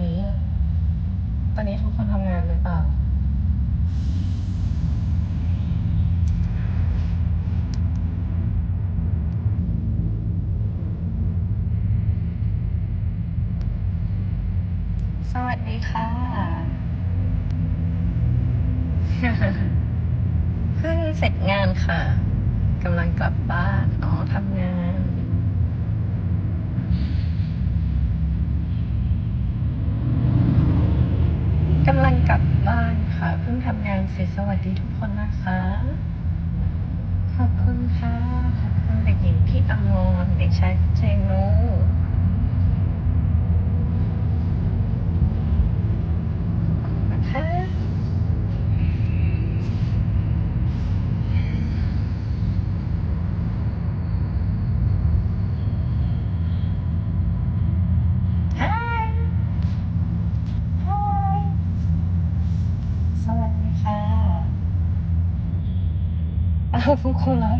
ไหมคะตอนนี้ ตอนนี้ทุกคนทำงานหรือเปล่า สวัสดีค่ะ เพิ่งเสร็จงานค่ะกำลังกลับบ้านอ๋อทำงาน กำลังกลับบ้านค่ะ เพิ่งทำงานเสร็จสวัสดีทุกคนนะคะ ขอบคุณค่ะ ขอบคุณเด็กหญิงพี่อมรเด็กชายเจนูนะคะ Hi Hi สวัสดีค่ะอ้าวทุกคนแล้ว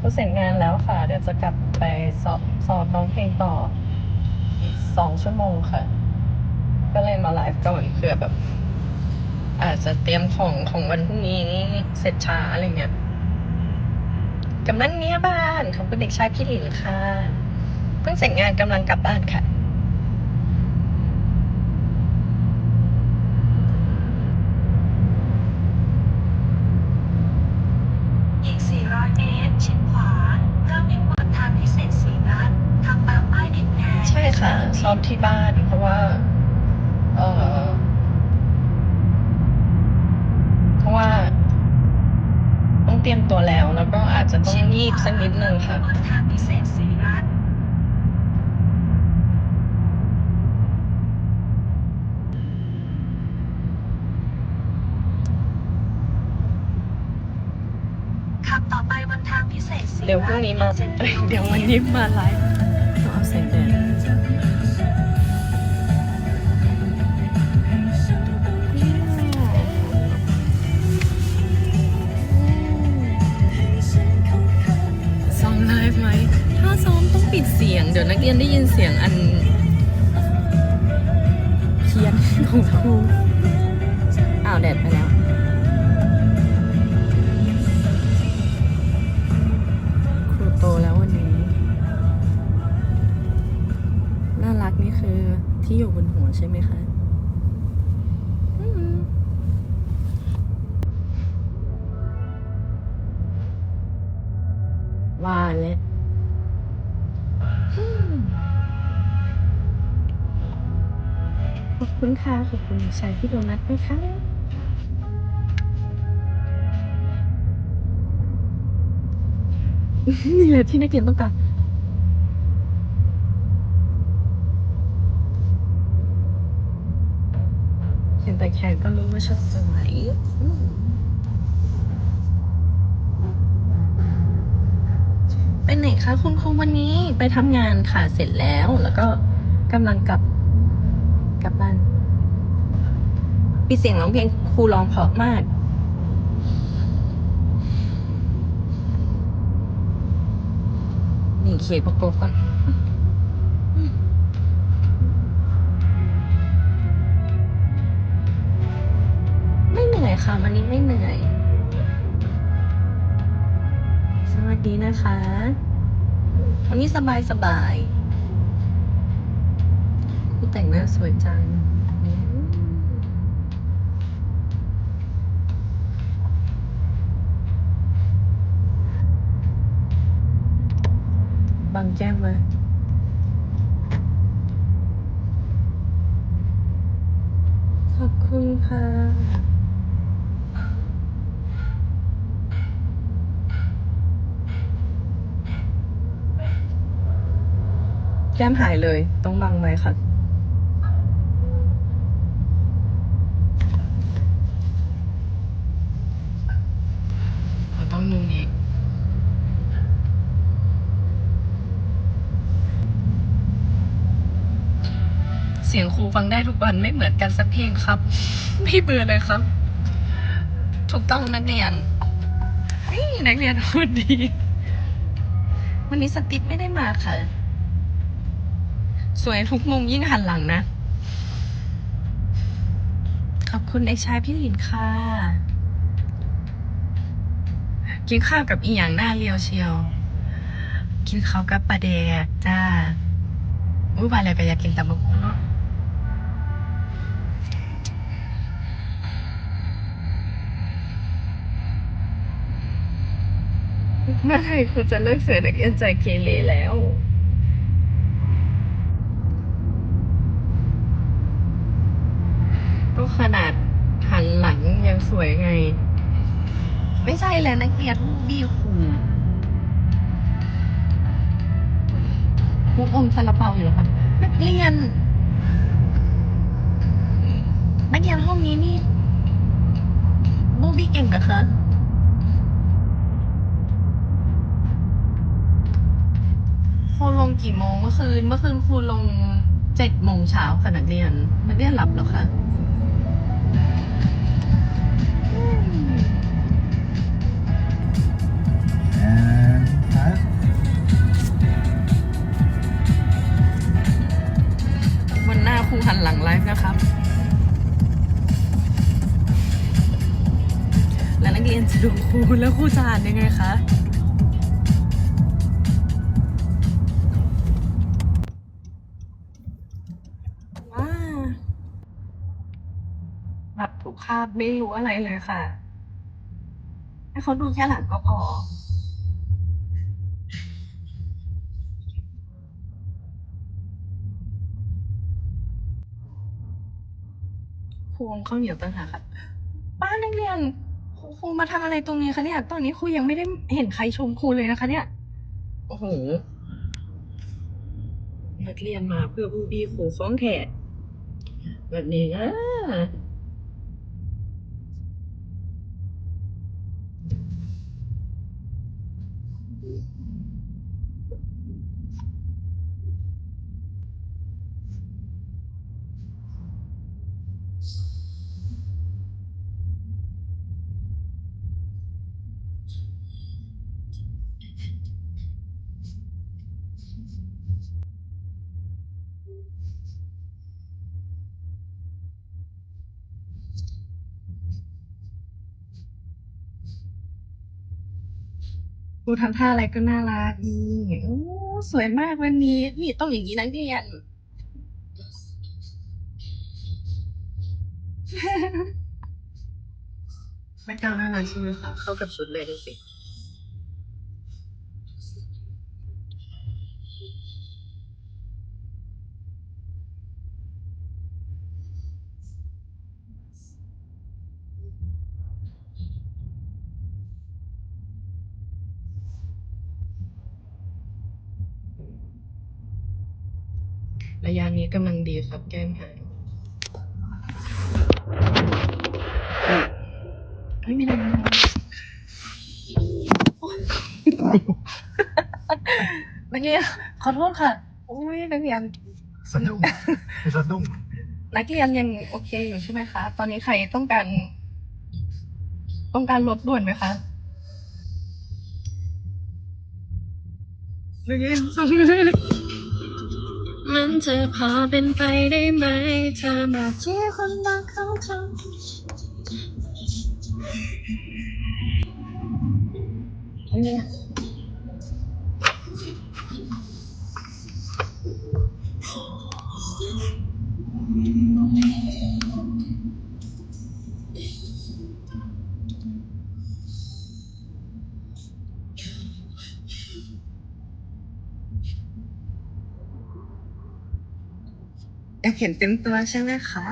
ก็ เสร็จงานแล้วค่ะ เดี๋ยวจะกลับไปสอบสอบร้องเพลงต่ออีกสองชั่วโมงค่ะ ก็เลยมาไลฟ์ก่อนเผื่อแบบ อาจจะเตรียมของของวันพรุ่งนี้เสร็จช้าอะไรเงี้ยกำลังเนี้ยบ้านของคุณเด็กชายพี่หลินค่ะ เพิ่งเสร็จงานกำลังกลับบ้านค่ะ อีก 400 เมตร ชิดขวาเริ่มวิ่งบนทางพิเศษสีนัดทำตามป้ายดินแดง ใช่ ค่ะ ซ้อมที่บ้านเพราะว่า เออเพราะว่า ต้องเตรียมตัวแล้วแล้วก็อาจจะต้องยีบสักนิดนึงค่ะบนทางพิเศษสีนัดขับต่อไปบนทางพิเศษสีนัดเดี๋ยวพรุ่งนี้มาเอ้ยเดี๋ยววันนี้มาไลฟ์ต้องเอาแสงแดด ซ้อมไลฟ์ไหม ถ้าซ้อมต้องปิดเสียง เดี๋ยวนักเรียนได้ยินเสียงอันเพี้ยนของครูอ้าวแดดไปแล้ว ใช่ไหมคะว่าเลยอืมขอบคุณค่ะ ขอบคุณชายพี่โดนัทด้วยค่ะนี่แหละที่นักเรียนต้องการ เห็นแต่แขนก็รู้ว่าฉันสวยอืมไปไหนคะคุณครูวันนี้ไปทำงานค่ะเสร็จแล้ว แล้วก็กำลังกลับกลับบ้านปีเสียงร้องเพลงครูร้องเพราะมากนี่เขียนประกบก่อน อยค่ะ วันนี้ไม่เหนื่อย สวัสดีนะคะ วันนี้สบายสบายคุณแต่งหน้าสวยจังบางแก้มมาขอบคุณค่ะ แก้มหายเลย ต้องบังไว้ค่ะ เราต้องมุมนี้ เสียงครูฟังได้ทุกวันไม่เหมือนกันสักเพลงครับ ไม่เบื่อเลยครับ ถูกต้องนักเรียน นี่นักเรียนพูดดี วันนี้สติ๊ไม่ได้มาค่ะ สวยทุกมุมยิ่งหันหลังนะ ขอบคุณไอ้ชายพี่หลินค่ะ กินข้าวกับอีหยังหน้าเรียวเชียว กินข้าวกับปลาแดกจ้าอู้วาอะไรไปอยากกินตำบักหุ่งเนาะเมื่อไหร่คุณจะเลิกเสือนักเรียนใจเกเรแล้ว ก็ขนาดหันหลังยังสวยไง ไม่ใช่แล้วนักเรียนบีคูลูกอมซาลาเปาอยู่เหรอครับนักเรียนนักเรียนห้องนี้นี่บูบี้เก่งเหรอคะครูลงกี่โมงเมื่อคืน เมื่อคืนครูลงเจ็ดโมงเช้าค่ะนักเรียนนักเรียนหลับเหรอคะ and cut. วันหน้าครูหันหลังไลฟ์นะครับ แล้วนักเรียนจะดูครูแล้วครูจะอ่านยังไงคะว้าแบบถูกคาบไม่รู้อะไรเลยค่ะ ให้เขาดูแค่หลังก็พอ ครูข้าวเหนียวต่างหากครับป้านักเรียนครูมาทำอะไรตรงนี้คะเนี่ย ตอนนี้ครูยังไม่ได้เห็นใครชมครูเลยนะคะ เนี่ย โอ้โหนักเรียนมาเพื่อบูบีครูฟ้องแขกแบบนี้นะ ทำท่าอะไรก็น่ารักนี่โอ้สวยมากวันนี้ นี่ต้องอย่างนี้นักเรียน ไม่กล้าแล้วนะใช่ไหมคะเข้ากับชุดเลยดูสิ ระยะนี้กำลังดีครับแก้มหายไม่มีอะไรนะโอ๊ยนักเรียนขอโทษค่ะโอ้ยนักเรียนสะดุ้งสะดุ้งนักเรียนยังโอเคอยู่ใช่ไหมคะ ตอนนี้ใครต้องการ ต้องการรถด่วนไหมคะนักเรียนส่งเลยมันจะพอเป็นไปได้ไหม เธอมาที่คนรักเขาเธอเนี่ย อยากเห็นเต็มตัวใช่ไหมคะ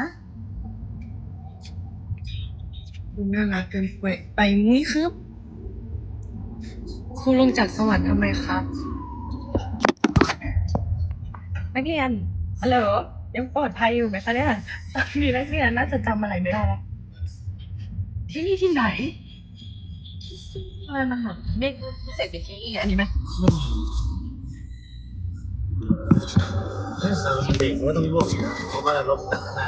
ดูน่ารักเกินไปไปมุ้ยครับ ครูลงจากสวรรค์ทำไมครับ นักเรียนฮัลโหลยังปลอดภัยอยู่ไหมคะเนี่ยตอนนี้นักเรียนน่าจะจำอะไรไม่ได้แล้วที่นี่ที่ไหนอะไรมาหาเด็กพิเศษไปที่อันนี้ไหม สาวเด็กก็ต้องลวกเพราะว่ารถตัดหน้า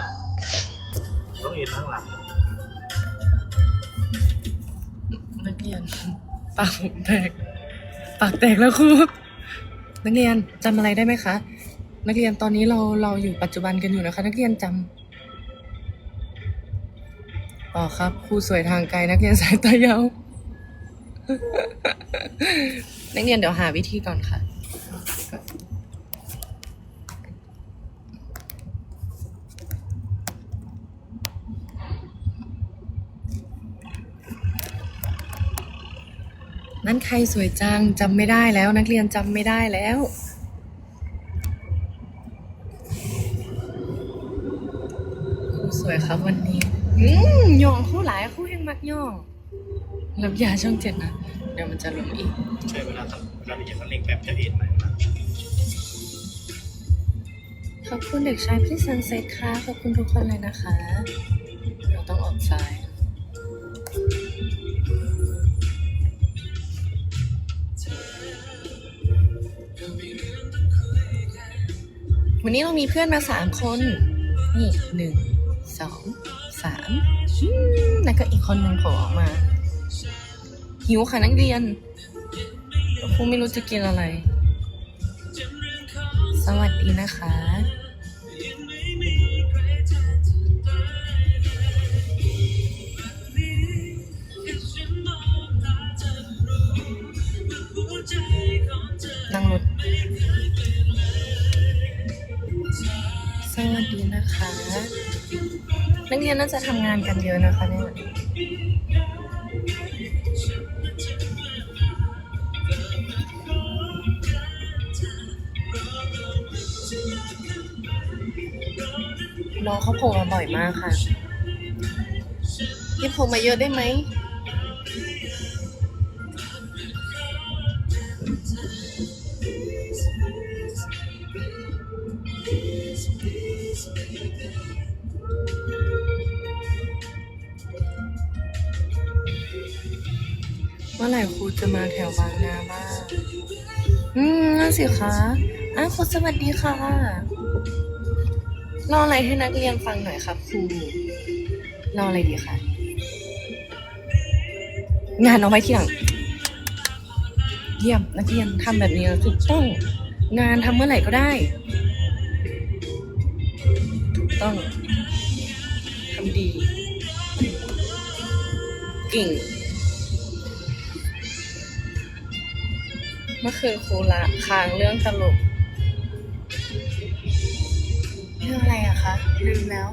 ต้องเอ็นข้างหลังนักเรียนปากผมแตกปากแตกแล้วครูนักเรียนจำอะไรได้ไหมคะ นักเรียนตอนนี้เราเราอยู่ปัจจุบันกันอยู่นะคะ นักเรียนจำอ๋อครับครูสวยทางไกลนักเรียนสายตายาว นักเรียนเดี๋ยวหาวิธีก่อนค่ะ นั่นใครสวยจังจำไม่ได้แล้ว นักเรียนจำไม่ได้แล้ว ครูสวยครับวันนี้อืมย่องคู่หลายคู่ยังมักย่องรับยาช่องเจ็ดนะ เดี๋ยวมันจะลงอีก ใช่เวลาทำเวลาที่จะสลิงแบบจะเอ็นไหมนะขอบคุณเด็กชายพี่ซันเซ็ตค่ะ ขอบคุณทุกคนเลยนะคะ เราต้องออกซ้าย วันนี้เรามีเพื่อนมาสามคน นี่หนึ่งสองสามแล้วก็อีกคนหนึ่งโผล่ออกมา หิวค่ะนักเรียนคงไม่รู้จะกินอะไร สวัสดีนะคะ นักเรียนน่าจะทำงานกันเยอะนะคะเนี่ยน้องเขาโผล่มาบ่อยมากค่ะพี่โผล่มาเยอะได้ไหม อืมนั่นสิคะอ้าวครูสวัสดีค่ะเล่าอะไรให้นักเรียนฟังหน่อยครับครูเล่าอะไรดีคะงานเอาไว้ทีหลังเยี่ยมนักเรียนทำแบบนี้ถูกต้อง งานทำเมื่อไหร่ก็ได้ถูกต้องทำดีเก่ง มื่อคืนครูละค้างเรื่องตลกเรื่องอะไรอะคะลืมแล้ว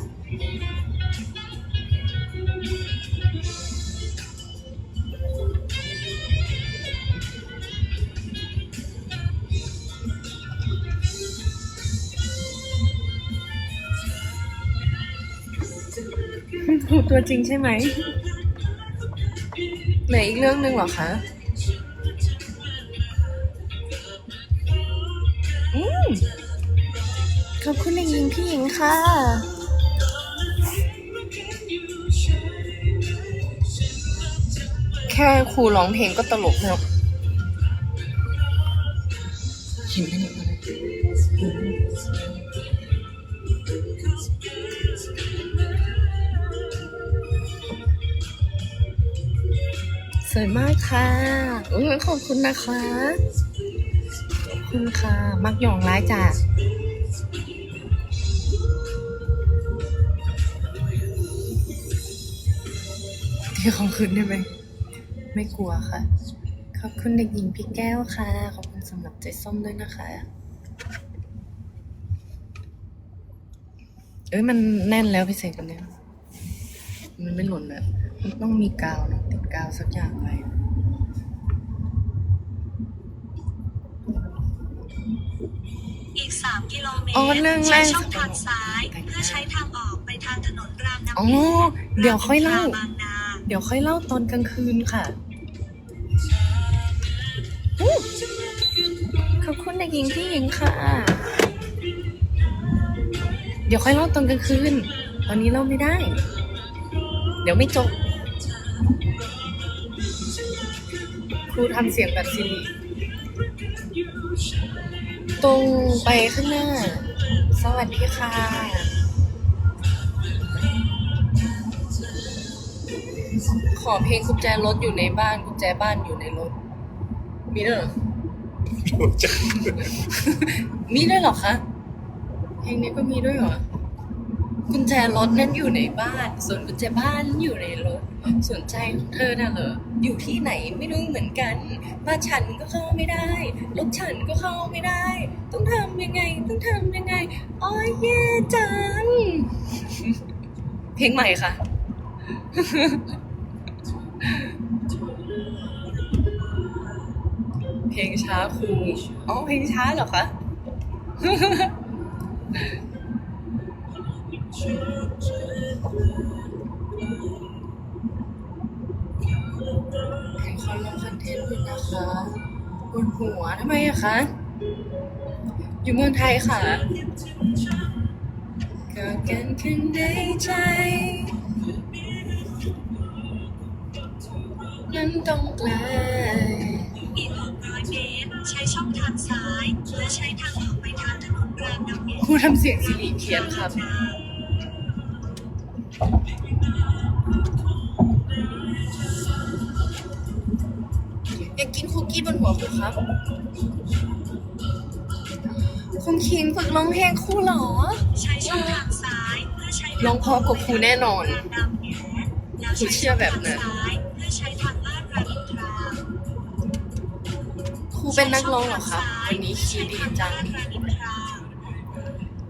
ครูตัวจริงใช่ไหมเหลืออีกเรื่องหนึ่งเหรอคะ หญิงพี่หญิงค่ะ แค่ครูร้องเพลงก็ตลกแล้วเห็นไหมสวยมากค่ะอุ้ยขอบคุณนะคะ ขอบคุณค่ะ มักหยองร้ายจ้ะ ที่ของคืนได้ไหม ไม่กลัวค่ะ ขอบคุณเด็กหญิงพี่แก้วค่ะ ขอบคุณสำหรับใจส้มด้วยนะคะ เอ้ยมันแน่นแล้วพี่เศษกันเนี่ยมันไม่หล่นเลยมันต้องมีกาวนะติดกาวสักอย่างไว้อีก 3 กิโลเมตรอ๋อเรื่องแรใช้กช่องทางซ้าย เพื่อใช้ทางออกไปทางถนนรามน้ำอ๋อเพชรเดี๋ยวค่อยเล่าบางนาเดี๋ยวค่อยเล่าตอนกลางคืนค่ะ ขอบคุณเด็กหญิงพี่หญิงค่ะ เดี๋ยวค่อยเล่าตอนกลางคืน ตอนนี้เล่าไม่ได้ เดี๋ยวไม่จบ ครูทำเสียงแบบซิริตรงไปข้างหน้า สวัสดีค่ะ ขอเพลงกุญแจรถอยู่ในบ้านกุญแจบ้านอยู่ในรถ มีด้วยเหรอวงจันทร์มีด้วยเหรอคะเพลงนี้ก็มีด้วยเหรอกุญแจรถนั้นอยู่ในบ้าน ส่วนกุญแจบ้านอยู่ในรถส่วนใจของเธอน่ะเหรออยู่ที่ไหนไม่รู้เหมือนกันบ้านฉันก็เข้าไม่ได้รถฉันก็เข้าไม่ได้ ต้องทำยังไง ต้องทำยังไงอ้อยแย่จังเพลงใหม่ค่ะ เพลงช้าครูอ๋อเพลงช้าเหรอคะเพลงเขาลงคอนเทนต์อยู่นะคะบนหัวทำไมอะคะ อยู่เมืองไทยค่ะก็กันขึ้นในใจ นั้นต้องไกลอีก600เมตรใช้ช่องทางซ้าย และใช้ทางออกไปทางถนนรามน้ำเย็นครูทำเสียงสิริเพียนครับ อยากกินคุกกี้บนหัวครูครับคุณคิงฝึกร้องเพลงครูเหรอ ใช้ช่องทางซ้ายเพื่อใช้ร้องเพราะกว่าครูแน่นอนรามน้ำเย็นแล้วครูเชื่อแบบนั้นใช้ช่องทางซ้าย เป็นนักร้องเหรอครับวันนี้คีย์ดีจังลาดรามอินทรา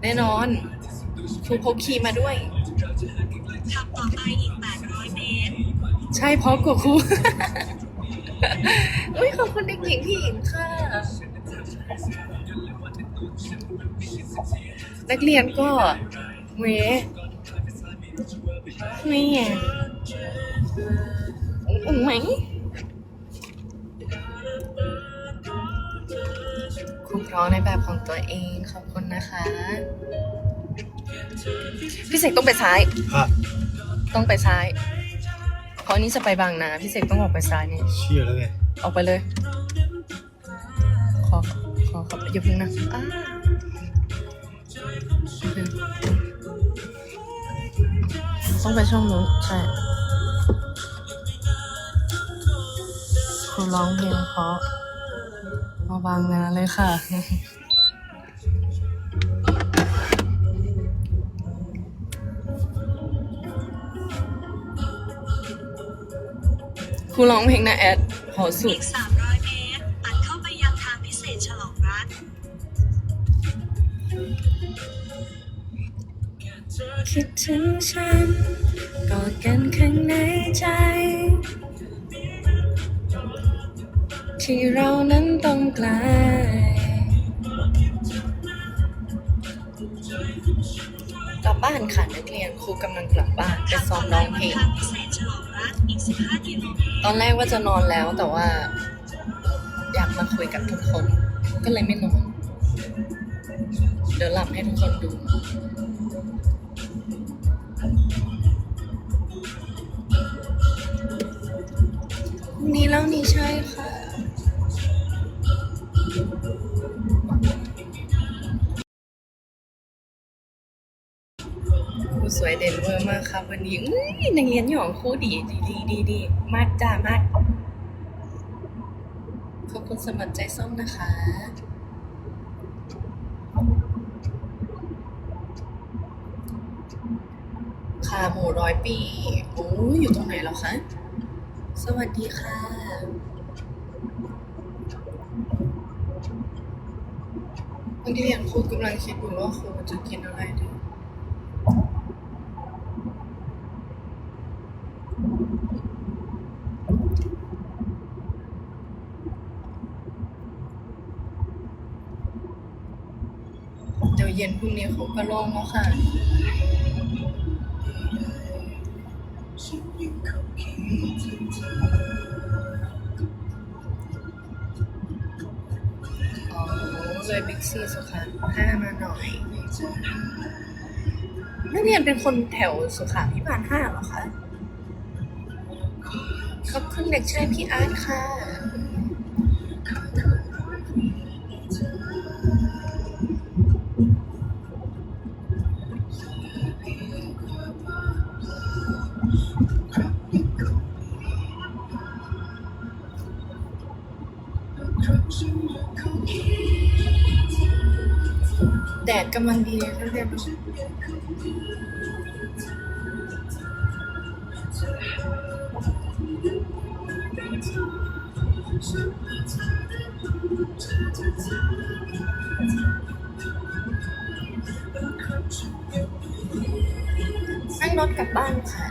แน่นอนครูพกคีย์มาด้วยขับต่อไปอีก 800 เมตร ใช่เพราะกว่าครูอุ้ยขอบคุณเด็กหญิงพี่หญิงค่ะ นักเรียนก็เวไม่ไงอุ่งไหม ร้อมในแบบของตัวเองขอบคุณนะคะ พี่เสกต้องไปซ้ายอะต้องไปซ้าย เพราะอันนี้จะไปบางนาพี่เสกต้องออกไปซ้ายนี่ เชื่อแล้วไงออกไปเลย ขอ ขอขออย่าเพิ่งนะอ้าต้องไปช่องนู้นใช่คุณร้องเพลงเพราะ มาบางนาเลยค่ะ ครูร้องเพลงนะแอดขอสุด อีดก300 เมตร ตัดเข้าไปยังทางพิเศษฉลองรัฐ คิดถึงฉันกอดกันข้างในใจ ที่เรานั้นต้องไกลกลับบ้านค่ะนักเรียนครูกำลังกลับบ้านไปซ้อมร้องเพลงทางพิเศษฉลองรัฐอีก15กิโลเมตอนแรกว่าจะนอนแล้วแต่ว่า อยากมาคุยกับทุกคน ก็เลยไม่นอน เดี๋ยวหลับให้ทุกคนดูนี้แล้วนี่ใช่ค่ะ สวยเด่นเวอร์มากครับวันนี้อุ้ยนักเรียนหยองครูดีดีดีดีดีมากจ้ามากขอบคุณสมัครใจส้มนะคะขาหมูร้อยปีโอ้ยอยู่ตรงไหนแล้วคะ สวัสดีค่ะ บางทีอย่างครูกำลังคิดอยู่ว่าครูจะกินอะไรดี ย็นพรุ่งนี้เขาก็โล่งแล้วค่ะ อ๋อเลยบิ๊กซีสุขาห้ามาหน่อยนักเรียนเป็นคนแถวสุขาพิบาลห้าเหรอคะ ขอบคุณเด็กชายพี่อาร์ตค่ะำลังดีท่านเรียนนั่งรถกลับบ้านค่ะ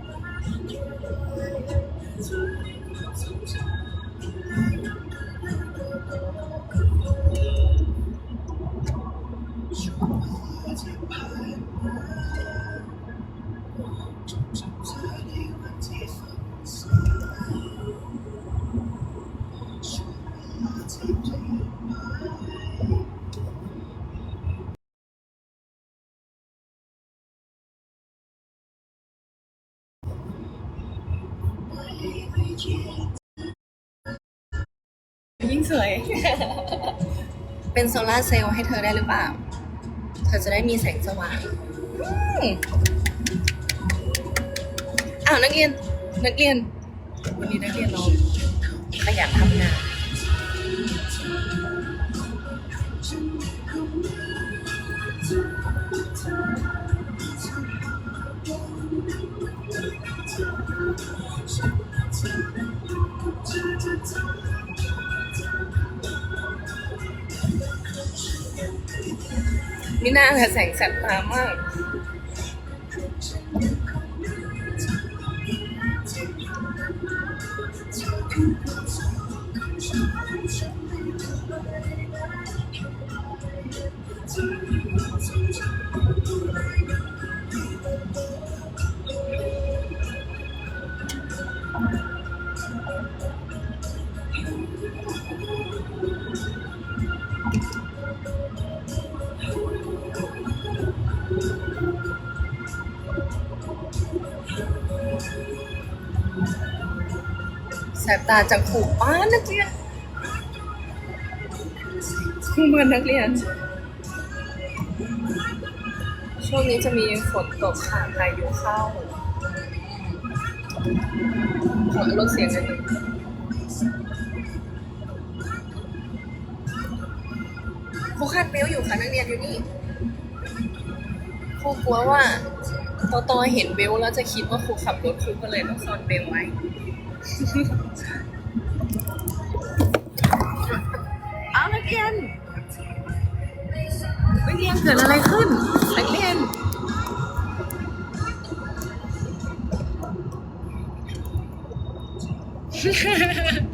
爱，就大胆去爱，从不。 ยิ่งสวย เป็นโซลาร์เซลล์ให้เธอได้หรือเปล่า เธอจะได้มีแสงสว่างอืมอ้าวนักเรียน นักเรียน วันนี้นักเรียนเราขยันทำงาน มีหน้าแต่แสงสัตว์ตามาก าจังขู่ป้านนักเรียนคู่เมือนนักเรียน ช่วงนี้จะมีฝนตกค่ะพายุเข้าขอลดเสียงหน่อยครูคาดเบลต์อยู่ค่ะนักเรียนอยู่นี่ครูกลัวว่าตอตอเห็นเบลต์แล้วจะคิดว่าครูขับรถครูก็เลยต้องซ่อนเบลต์ไว้ เอานักเรียนนักเรียนเกิดอะไรขึ้นนักเรียนฮ่าฮ่าฮ่า